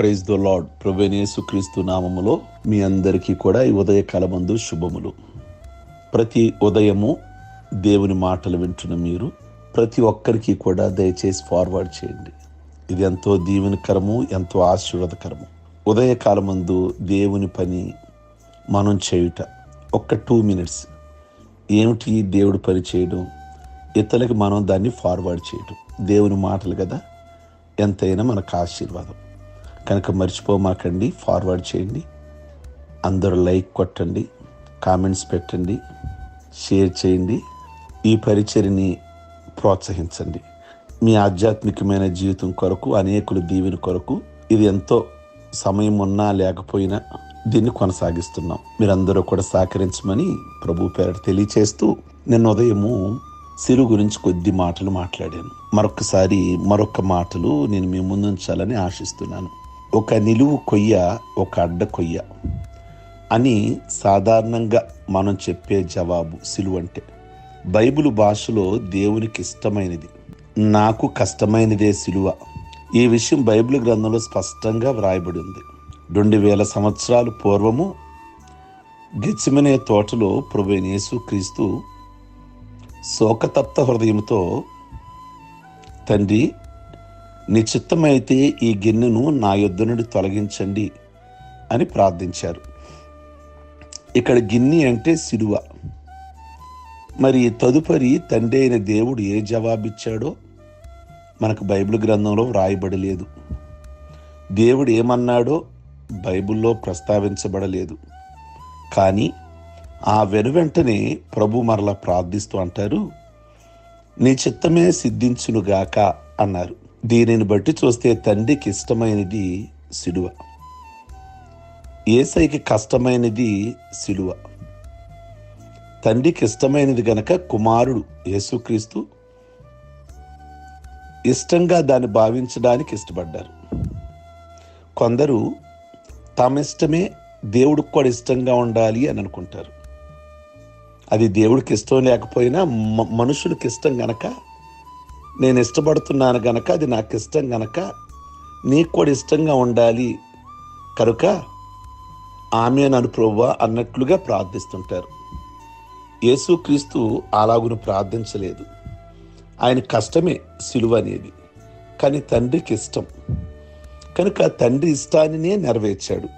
Praise the lord. ప్రభేనేసు క్రీస్తు నామములో మీ అందరికీ కూడా ఈ ఉదయకాలమందు శుభములు. ప్రతి ఉదయము దేవుని మాటలు వింటున్న మీరు ప్రతి ఒక్కరికి కూడా దయచేసి ఫార్వర్డ్ చేయండి. ఇది ఎంతో దీవెనకరము ఎంతో ఆశీర్వాదకరము. ఉదయకాలమందు దేవుని పని మనం చేయుట ఒక్క టూ మినిట్స్. ఏమిటి దేవుడు పని చేయడం? ఇతరులకి మనం దాన్ని ఫార్వర్డ్ చేయడం. దేవుని మాటలు కదా? ఎంతైనా మనకు ఆశీర్వాదం. కనుక మర్చిపోమాకండి ఫార్వర్డ్ చేయండి. అందరూ లైక్ కొట్టండి కామెంట్స్ పెట్టండి షేర్ చేయండి. ఈ పరిచర్ని ప్రోత్సహించండి. మీ ఆధ్యాత్మికమైన జీవితం కొరకు అనేకులు దీవెన కొరకు ఇది ఎంతో సమయం ఉన్నా లేకపోయినా దీన్ని కొనసాగిస్తున్నాం. మీరందరూ కూడా సహకరించమని ప్రభు పేరట తెలియచేస్తూ నిన్న ఉదయము సిరు గురించి కొద్ది మాటలు మాట్లాడాను. మరొకసారి మరొక మాటలు నేను మీ ముందుంచాలని ఆశిస్తున్నాను. ఒక నిలువు కొయ్య ఒక అడ్డ కొయ్య అని సాధారణంగా మనం చెప్పే జవాబు సిలువ అంటే. బైబిల్ భాషలో దేవునికి ఇష్టమైనది నాకు కష్టమైనదే సిలువ. ఈ విషయం బైబిల్ గ్రంథంలో స్పష్టంగా వ్రాయబడి ఉంది. రెండు వేల సంవత్సరాలు పూర్వము గెచ్చిమనే తోటలో ప్రభు యేసు క్రీస్తు శోకతప్త హృదయంతో తండ్రి నీ చిత్తమైతే ఈ గిన్నెను నా యొద్ద నుండి తొలగించండి అని ప్రార్థించారు. ఇక్కడ గిన్నె అంటే సిలువ మరి తదుపరి తండ్రి అయిన దేవుడు ఏ జవాబిచ్చాడో మనకు బైబిల్ గ్రంథంలో వ్రాయబడలేదు. దేవుడు ఏమన్నాడో బైబిల్లో ప్రస్తావించబడలేదు. కానీ ఆ వెనువెంటనే ప్రభు మరల ప్రార్థిస్తూ అంటారు నీ చిత్తమే సిద్ధించునుగాక అన్నారు. దీనిని బట్టి చూస్తే తండ్రికి ఇష్టమైనది సిలువ. ఏసైకి కష్టమైనది సిలువ. తండ్రికి ఇష్టమైనది గనక కుమారుడు యేసుక్రీస్తు ఇష్టంగా దాన్ని భావించడానికి ఇష్టపడ్డారు. కొందరు తమ ఇష్టమే దేవుడికి కూడా ఇష్టంగా ఉండాలి అని అనుకుంటారు. అది దేవుడికి ఇష్టం లేకపోయినా మ- ఇష్టం గనక నేను ఇష్టపడుతున్నాను గనక అది నాకు ఇష్టం గనక నీకు కూడా ఇష్టంగా ఉండాలి. కనుక ఆమె అనుప్రవ్వ అన్నట్లుగా ప్రార్థిస్తుంటారు. యేసుక్రీస్తు అలాగును ప్రార్థించలేదు. ఆయన కష్టమే సిలువ అనేది. కానీ తండ్రికి ఇష్టం. కనుక తండ్రి ఇష్టాన్నినే నెరవేర్చాడు.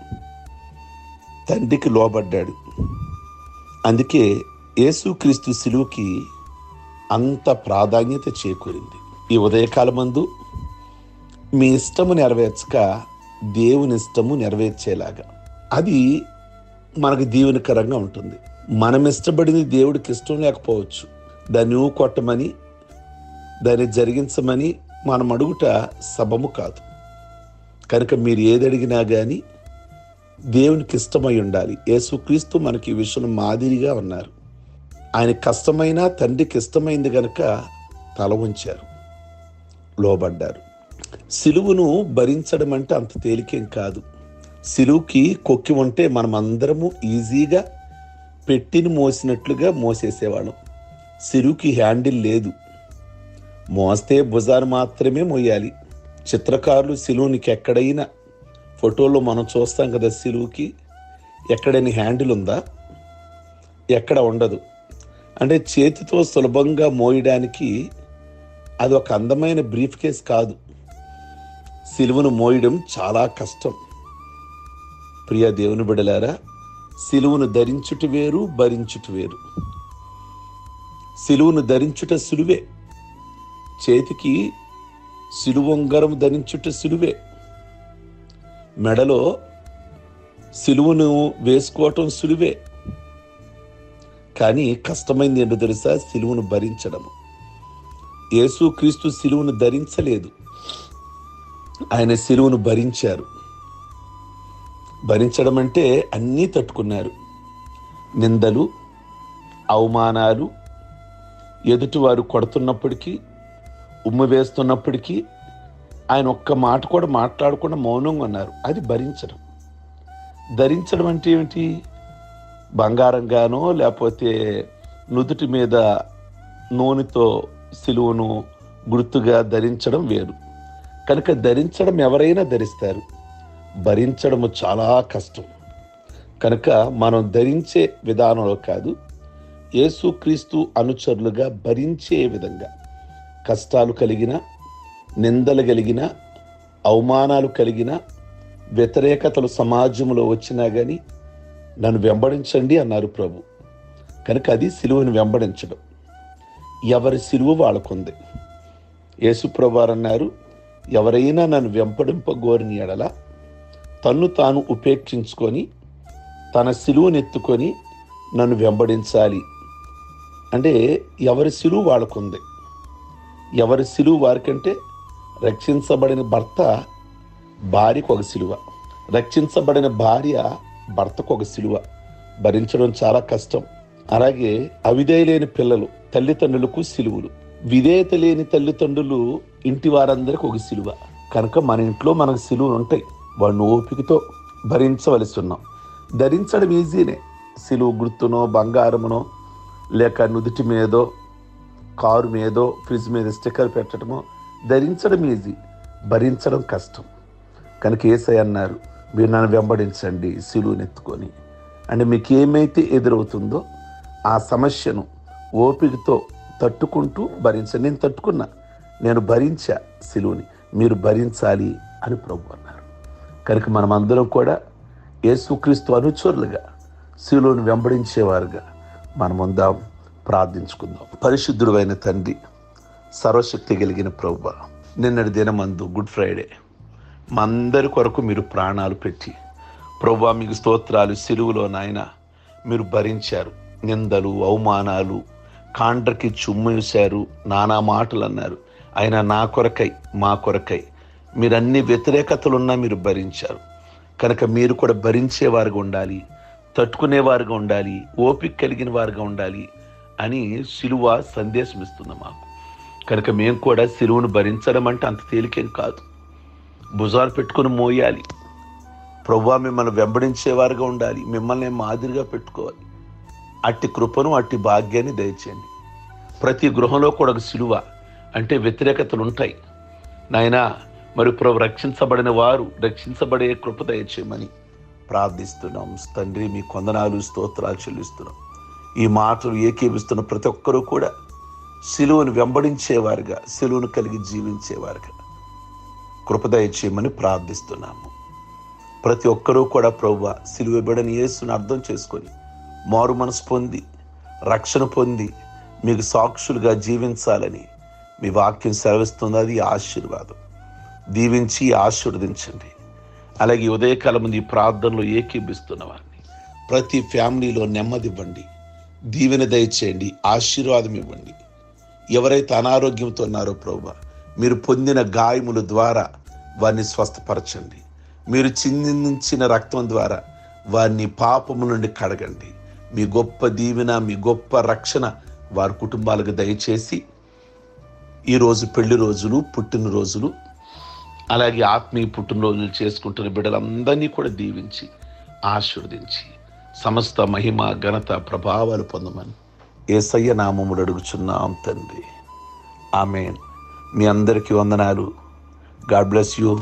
తండ్రికి లోబడ్డాడు. అందుకే యేసుక్రీస్తు సిలువుకి అంత ప్రాధాన్యత చేకూరింది. ఈ ఉదయకాలమందు మీ ఇష్టము నెరవేర్చక దేవుని ఇష్టము నెరవేర్చేలాగా. అది మనకు దీవెనకరంగా ఉంటుంది. మనం ఇష్టపడింది దేవుడికి ఇష్టం లేకపోవచ్చు. దాన్ని ఊ కొట్టమని దాన్ని జరిగించమని మనం అడుగుట సబము కాదు. కనుక మీరు ఏది అడిగినా కానీ దేవునికి ఇష్టమై ఉండాలి. యేసుక్రీస్తు మనకి ఈ విషయం మాదిరిగా ఉన్నారు. ఆయన కష్టమైన తండ్రికి ఇష్టమైంది గనక తల ఉంచారు లోబడ్డారు. సిలువును భరించడం అంటే అంత తేలికేం కాదు. సిలువుకి కొక్కి ఉంటే మనమందరము ఈజీగా పెట్టిని మోసినట్లుగా మోసేసేవాళ్ళం. సిలువుకి హ్యాండిల్ లేదు. మోస్తే భుజాన్ని మాత్రమే మోయాలి. చిత్రకారులు సిలువునికి ఎక్కడైనా ఫోటోలో మనం చూస్తాం కదా సిలువుకి ఎక్కడైనా హ్యాండిల్ ఉందా? ఎక్కడ ఉండదు. అంటే చేతితో సులభంగా మోయడానికి అది ఒక అందమైన బ్రీఫ్ కేస్ కాదు. సిలువను మోయడం చాలా కష్టం. ప్రియ దేవుని బిడలారా సిలువను ధరించుట వేరు భరించుట వేరు. సిలువను ధరించుట సులువే. చేతికి సిలువంగరం ధరించుట సులువే. మెడలో సిలువను వేసుకోవటం సులువే. కానీ కష్టమైంది ఏంటో తెలుసా? సిలువును భరించడం యేసు క్రీస్తు ధరించలేదు. ఆయన సిలువును భరించారు. భరించడం అంటే అన్నీ తట్టుకున్నారు. నిందలు అవమానాలు ఎదుటివారు కొడుతున్నప్పటికీ ఉమ్ము వేస్తున్నప్పటికీ ఆయన ఒక్క మాట కూడా మాట్లాడకుండా మౌనంగా ఉన్నారు. అది భరించడం. ధరించడం అంటే ఏమిటి? బంగారంగానో లేకపోతే నుదుటి మీద నూనెతో సిలువను గుర్తుగా ధరించడం వేరు. కనుక ధరించడం ఎవరైనా ధరిస్తారు. భరించడము చాలా కష్టం. కనుక మనం ధరించే విధానంలో కాదు యేసుక్రీస్తు అనుచరులుగా భరించే విధంగా. కష్టాలు కలిగిన నిందలు కలిగిన అవమానాలు కలిగిన వ్యతిరేకతలు సమాజంలో వచ్చినా కానీ నన్ను వెంబడించండి అన్నారు ప్రభు. కనుక అది సిలువను వెంబడించడం. ఎవరి సిలువ వాళ్ళకుంది. యేసుప్రభు అన్నారు ఎవరైనా నన్ను వెంపడింపగోరిని ఎడల తన్ను తాను ఉపేక్షించుకొని తన సిలువనెత్తుకొని నన్ను వెంబడించాలి. అంటే ఎవరి సిలువు వాళ్ళకుంది. ఎవరి సిలువు వారికంటే రక్షించబడిన భర్త భార్యకు ఒక సిలువ. రక్షించబడిన భార్య భర్తకు ఒక సిలువ. భరించడం చాలా కష్టం. అలాగే అవిధేయ లేని పిల్లలు తల్లిదండ్రులకు సిలువులు. విధేయత లేని తల్లిదండ్రులు ఇంటి వారందరికి ఒక సిలువ. కనుక మన ఇంట్లో మనకు సిలువలు ఉంటాయి. వాడిని ఓపికతో భరించవలసి ఉన్నాం. ధరించడం ఈజీనే. సిలువు గుర్తునో బంగారమునో లేక నుదుటి మీదో కారు మీదో ఫ్రిడ్జ్ మీద స్టిక్కర్ పెట్టడమో ధరించడం ఈజీ. భరించడం కష్టం. కనుక ఏసై అన్నారు మీరు నన్ను వెంబడించండి సిలువునెత్తుకొని అంటే మీకు ఏమైతే ఎదురవుతుందో ఆ సమస్యను ఓపికతో తట్టుకుంటూ భరించండి నేను తట్టుకున్నా నేను భరించా సిలువుని. మీరు భరించాలి అని ప్రభు అన్నారు. కనుక మనం కూడా యేసుక్రీస్తు అనుచరులుగా శిలువను వెంబడించేవారుగా మనం ఉందాం ప్రార్థించుకుందాం. పరిశుద్ధుడు అయిన తండ్రి సర్వశక్తి కలిగిన ప్రభు నిన్నటి దినమందు గుడ్ ఫ్రైడే. మా అందరి కొరకు మీరు ప్రాణాలు పెట్టి ప్రభు మీకు స్తోత్రాలు సిలువులో నాయన మీరు భరించారు. నిందలు అవమానాలు కాండ్రకి చుమ్మేశారు నానా మాటలు అన్నారు. ఆయన నా కొరకై మా కొరకై మీరు అన్ని వ్యతిరేకతలున్నా మీరు భరించారు. కనుక మీరు కూడా భరించేవారుగా ఉండాలి తట్టుకునేవారుగా ఉండాలి ఓపిక కలిగిన వారుగా ఉండాలి అని సిలువ సందేశం ఇస్తుంది మాకు. కనుక మేము కూడా సిలువను భరించడం అంటే అంత తేలికేం కాదు. భుజాలు పెట్టుకుని మోయాలి. ప్రభా మిమ్మల్ని వెంబడించేవారుగా ఉండాలి. మిమ్మల్ని మాదిరిగా పెట్టుకోవాలి. అట్టి కృపను అట్టి భాగ్యాన్ని దయచేయండి. ప్రతి గృహంలో కూడా ఒక సిలువ అంటే వ్యతిరేకతలు ఉంటాయి. నాయనా మరి ప్రభు రక్షించబడిన వారు రక్షించబడే కృప దయచేయమని ప్రార్థిస్తున్నాం. తండ్రి మీ కొందనాలు స్తోత్రాలు చెల్లిస్తున్నాం. ఈ మాటలు ఏకీపిస్తున్న ప్రతి ఒక్కరూ కూడా సిలువను వెంబడించేవారుగా సిలువను కలిగి జీవించేవారుగా. కృపదయ చేయమని ప్రార్థిస్తున్నాము. ప్రతి ఒక్కరూ కూడా ప్రవ్వ సిలువబడని యేసుని అర్థం చేసుకొని మారు మనసు పొంది రక్షణ పొంది మీకు సాక్షులుగా జీవించాలని మీ వాక్యం సెలవిస్తుంది. అది ఆశీర్వాదం. దీవించి ఆశీర్వదించండి. అలాగే ఉదయకాలం ఈ ప్రార్థనలో ఏకీభిస్తున్న వారిని. ప్రతి ఫ్యామిలీలో నెమ్మది ఇవ్వండి దీవెన దయచేయండి. ఆశీర్వాదం ఇవ్వండి. ఎవరైతే అనారోగ్యంతో ఉన్నారో ప్రభు మీరు పొందిన గాయముల ద్వారా వారిని స్వస్థపరచండి. మీరు చిందించిన రక్తం ద్వారా వారిని పాపము నుండి కడగండి. మీ గొప్ప దీవెన మీ గొప్ప రక్షణ వారి కుటుంబాలకు దయచేసి ఈరోజు పెళ్ళి రోజులు పుట్టినరోజులు అలాగే ఆత్మీయ పుట్టినరోజులు చేసుకుంటున్న బిడ్డలందరినీ కూడా దీవించి ఆశీర్వదించి సమస్త మహిమ ఘనత ప్రభావాలు పొందమని ఏసయ్య నామములు అడుగుచున్నాం తండ్రి. ఆమెన్. మీ అందరికీ వందనాలు. God bless you.